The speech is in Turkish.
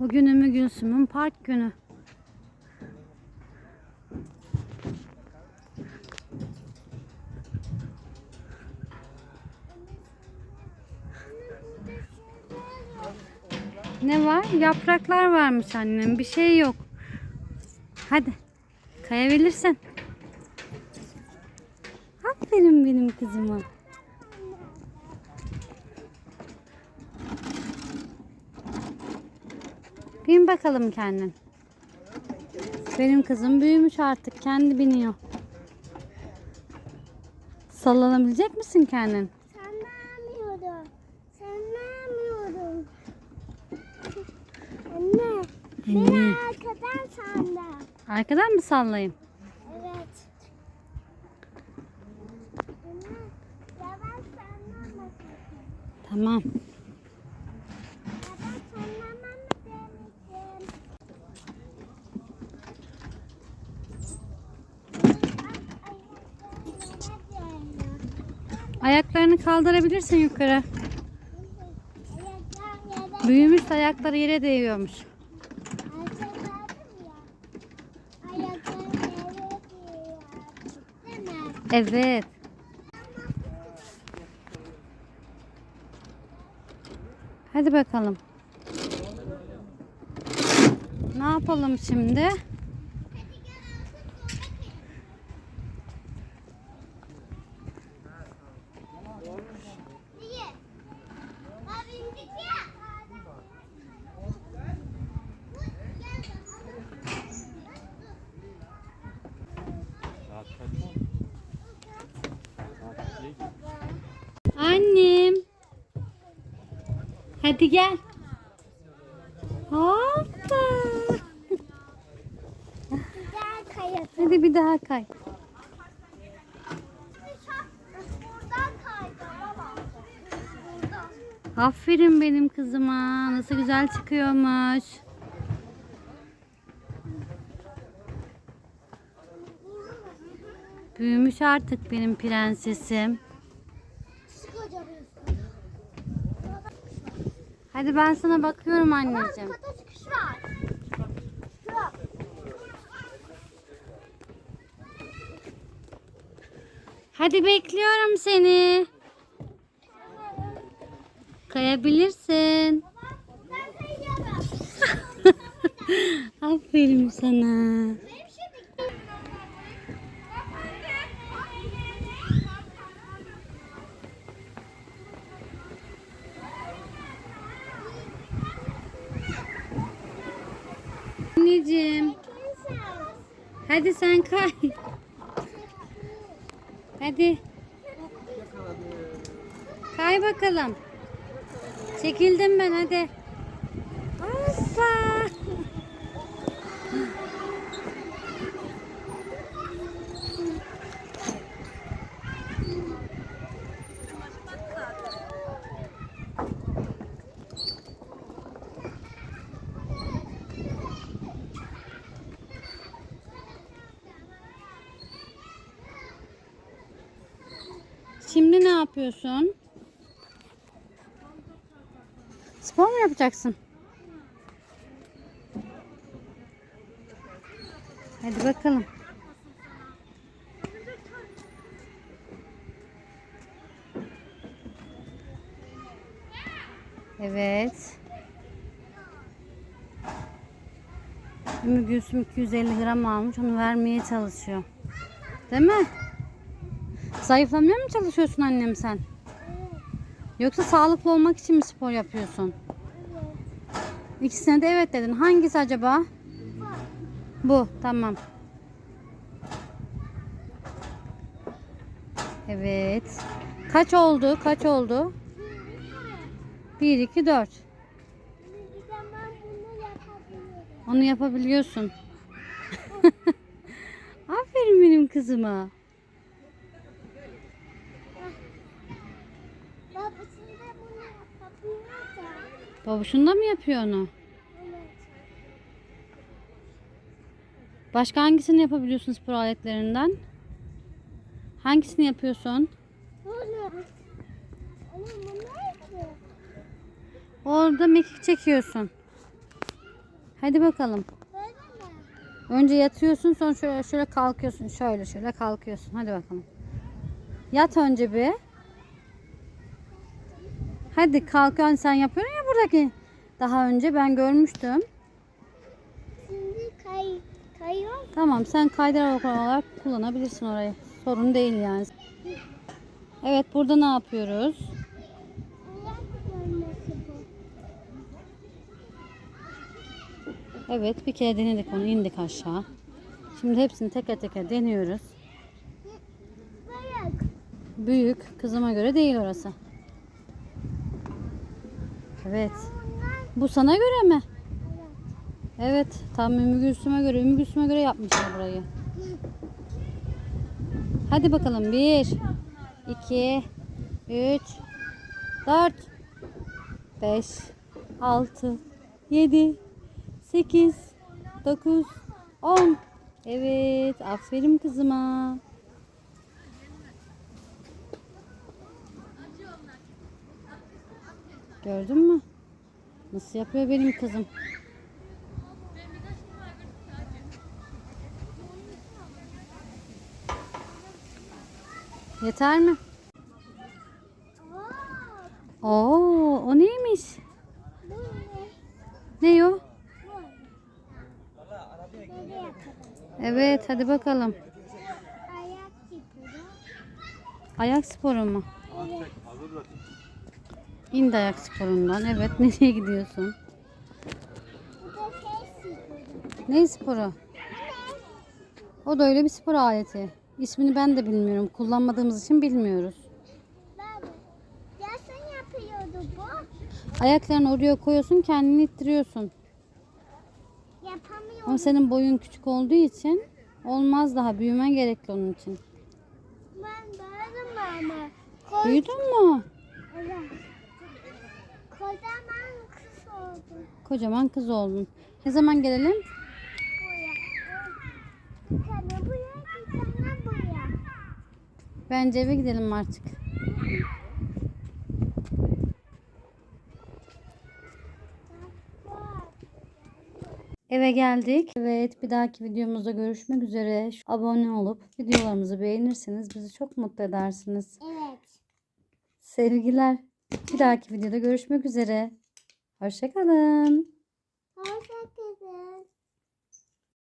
Bugün Ümmü Gülsüm'ün park günü. Ne var? Yapraklar varmış annem. Bir şey yok. Hadi. Kayabilirsin. Aferin benim kızıma. Bin bakalım kendin. Benim kızım büyümüş artık. Kendi biniyor. Sallanabilecek misin kendin? Sanmıyorum. Sanmıyorum. Anne. Anne. Beni arkadan sandım. Arkadan mı sallayayım? Evet. Anne. Yavaş sakın. Tamam. Ayaklarını kaldırabilirsin yukarı. Büyümüş ayakları yere değiyormuş. Evet. Hadi bakalım. Ne yapalım şimdi? Annem. Hadi gel. Hoppa. Hadi bir daha kay. Aferin benim kızıma. Nasıl güzel çıkıyormuş. Büyümüş artık benim prensesim. Hadi ben sana bakıyorum anneciğim. Kata çıkış var. Şu. Hadi bekliyorum seni. Kayabilirsin. Aferin sana. Anneciğim. Hadi sen kay. Hadi. Kay bakalım. Çekildim ben hadi. Hoppa. Şimdi ne yapıyorsun? Spor mu yapacaksın? Hadi bakalım. Evet. Ümmü Gülsüm 250 gram almış. Onu vermeye çalışıyor. Değil mi? Zayıflamaya mı çalışıyorsun annem sen? Yoksa sağlıklı olmak için mi spor yapıyorsun? İkisine de evet dedin. Hangisi acaba? Bu. Tamam. Evet. Kaç oldu? Kaç oldu? 1, 2, 4. ben bunu yapabilirim. Onu yapabiliyorsun. Aferin benim kızıma. Babuşun da mı yapıyor onu? Başka hangisini yapabiliyorsun spor aletlerinden? Hangisini yapıyorsun? Orada mekik çekiyorsun. Hadi bakalım. Önce yatıyorsun sonra şöyle şöyle kalkıyorsun. Şöyle şöyle kalkıyorsun. Hadi bakalım. Yat önce bir. Hadi kalkıyorsun sen yapıyorsun ya buradaki. Daha önce ben görmüştüm. Şimdi kay, kayıyor. Tamam sen kaydırak olarak kullanabilirsin orayı. Sorun değil yani. Evet burada ne yapıyoruz? Evet bir kere denedik onu indik aşağı. Şimdi hepsini teker teker deniyoruz. Bayak. Büyük kızıma göre değil orası. Evet. Bu sana göre mi? evet. Tam Ümmü Gülsüm'e göre. Ümmü Gülsüm'e göre yapmışlar burayı. Hadi bakalım. 1 2 3 4 5 6 7 8 9 10 Evet. Aferin kızıma. Gördün mü? Nasıl yapıyor benim kızım? Yeter mi? Oo, o neymiş? bu ne? Ne o? Evet, hadi bakalım. Ayak sporu mu? Evet. İndi ayak sporundan. Evet, nereye gidiyorsun? Ne sporu? O da öyle bir spor aleti. İsmini ben de bilmiyorum. Kullanmadığımız için bilmiyoruz. Ayaklarını oraya koyuyorsun, kendini ittiriyorsun. Yapamıyorum. Ama senin boyun küçük olduğu için olmaz daha. Büyümen gerekli onun için. Ben bağırdım ama. Büyüdün mü? Evet. Kocaman kız oldu. Kocaman kız oldun. Ne zaman gelelim? Buraya. Buraya, buraya. Bence eve gidelim artık. Eve geldik. Evet bir dahaki videomuzda görüşmek üzere. Şu- Abone olup videolarımızı beğenirseniz bizi çok mutlu edersiniz. Evet. Sevgiler. Bir dahaki videoda görüşmek üzere. Hoşçakalın. Hoşça